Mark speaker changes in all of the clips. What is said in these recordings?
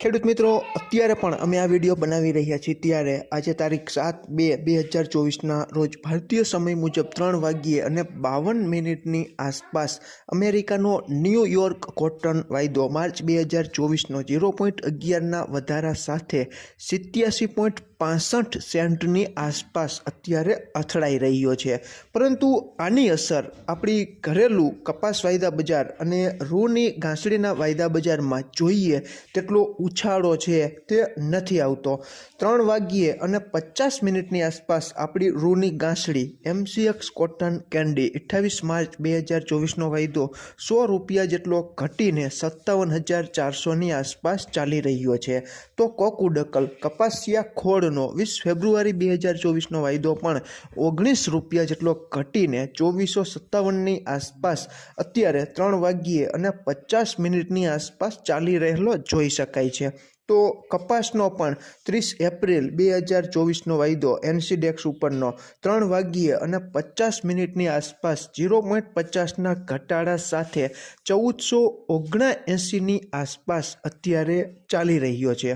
Speaker 1: ખેડૂત મિત્રો, અત્યારે પણ અમે આ વીડિયો બનાવી રહ્યા છીએ. ત્યારે આજે તારીખ સાત બે બે હજાર ચોવીસના રોજ ભારતીય સમય મુજબ ત્રણ વાગ્યે અને બાવન મિનિટની આસપાસ અમેરિકાનો ન્યૂયોર્ક કોટન વાયદો માર્ચ બે હજાર ચોવીસનો ઝીરો પોઈન્ટ અગિયારના વધારા સાથે સિત્યાસી પોઈન્ટ પાસઠ સેન્ટની આસપાસ અત્યારે અથડાઈ રહ્યો છે. પરંતુ આની અસર આપણી ઘરેલું કપાસ વાયદા બજાર અને રૂની ઘાસડીના વાયદા બજારમાં જોઈએ તેટલો ઉછાળો છે તે નથી આવતો. ત્રણ વાગ્યે અને પચાસ મિનિટની આસપાસ આપણી રૂની ઘાસડી M C X cotton candy અઠ્ઠાવીસ માર્ચ બે હજાર ચોવીસનો વાયદો સો રૂપિયા જેટલો ઘટીને સત્તાવન હજાર ચારસોની આસપાસ ચાલી રહ્યો છે. તો કોકુડકલ કપાસિયા ખોળનો વીસ ફેબ્રુઆરી બે હજાર ચોવીસનો વાયદો પણ ઓગણીસ રૂપિયા જેટલો ઘટીને ચોવીસો સત્તાવનની આસપાસ અત્યારે ત્રણ વાગ્યે અને પચાસ મિનિટની આસપાસ ચાલી રહેલો જોઈ શકાય છે. તો કપાસનો પણ ત્રીસ એપ્રિલ બે હજાર ચોવીસનો વાયદો એનસીડેક્સ ઉપરનો ત્રણ વાગ્યે અને પચાસ મિનિટની આસપાસ ઝીરો પોઈન્ટ પચાસના ઘટાડા સાથે ચૌદસો ઓગણએંસીની આસપાસ અત્યારે ચાલી રહ્યો છે.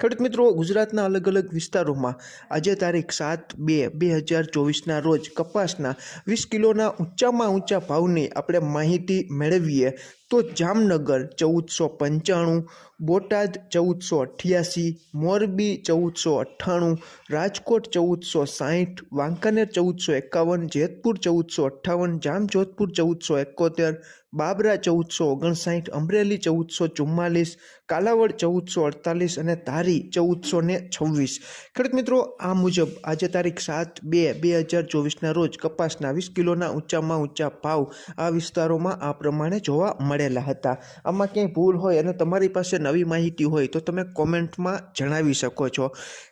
Speaker 1: ખેડૂત મિત્રો, ગુજરાતના અલગ અલગ વિસ્તારોમાં આજે તારીખ સાત બે બે હજાર ચોવીસના રોજ કપાસના વીસ કિલોના ઊંચામાં ઊંચા ભાવની આપણે માહિતી મેળવીએ તો જામનગર ચૌદસો પંચાણું, બોટાદ ચૌદસો અઠ્યાસી, મોરબી ચૌદસો અઠ્ઠાણું, રાજકોટ ચૌદસો સાહીઠ વાંકાનેર ચૌદસો એકાવન, જેતપુર ચૌદસો અઠ્ઠાવન, જામજોધપુર ચૌદસો એકોતેર, બાબરા ચૌદસો ઓગણસાઠ, અમરેલી ચૌદસો ચુમ્માલીસ, કાલાવડ ચૌદસો અડતાલીસ અને ધારી ચૌદસો ને છવ્વીસ. ખેડૂત મિત્રો, આ મુજબ આજે તારીખ સાત બે બે હજાર ચોવીસના રોજ કપાસના વીસ કિલોના ઊંચામાં ઊંચા ભાવ આ વિસ્તારોમાં આ પ્રમાણે જોવા મળેલા હતા. આમાં ક્યાંય ભૂલ હોય અને તમારી પાસે નવી માહિતી હોય તો તમે કોમેન્ટમાં જણાવી શકો છો.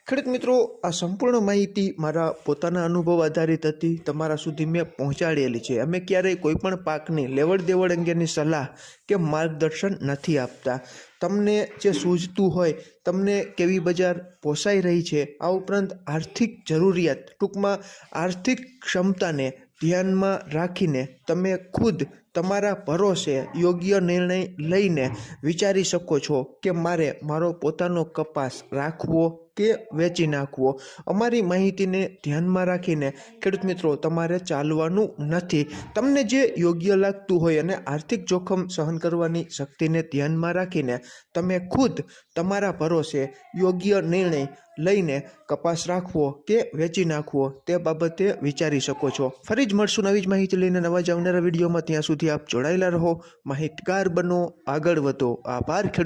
Speaker 1: ખેડૂત મિત્રો, આ સંપૂર્ણ માહિતી મારા પોતાના અનુભવ આધારિત હતી. તમારા સુધી મેં પહોંચાડેલી છે. અમે ક્યારેય કોઈપણ પાકની લેવડ દેવડ અંગેની સલાહ કે માર્ગદર્શન નથી આપતા. તમને જે સૂઝતું હોય, તમને કેવી બજાર પોસાઈ રહી છે, આ ઉપરાંત આર્થિક જરૂરિયાત ટૂંકમાં આર્થિક ક્ષમતાને ધ્યાનમાં રાખીને તમે ખુદ તમારા ભરોસે યોગ્ય નિર્ણય લઈને વિચારી શકો છો કે મારે મારો પોતાનો કપાસ રાખવો કે વેચી નાખવો. અમારી માહિતીને ધ્યાનમાં રાખીને ખેડૂત મિત્રો, તમારે ચાલવાનું નથી. તમને જે યોગ્ય લાગતું હોય અને આર્થિક જોખમ સહન કરવાની શક્તિને ધ્યાનમાં રાખીને તમે ખુદ તમારા ભરોસે યોગ્ય નિર્ણય લઈને કપાસ રાખવો કે વેચી નાખવો તે બાબતે વિચારી શકો છો. ફરી જ મળશું નવી જ માહિતી લઈને નવા જ આવનારા વિડીયોમાં. ત્યાં સુધી આપ જોડાયેલા રહો. માહિતગાર બનો આગળ વધો. આભાર ખેડૂત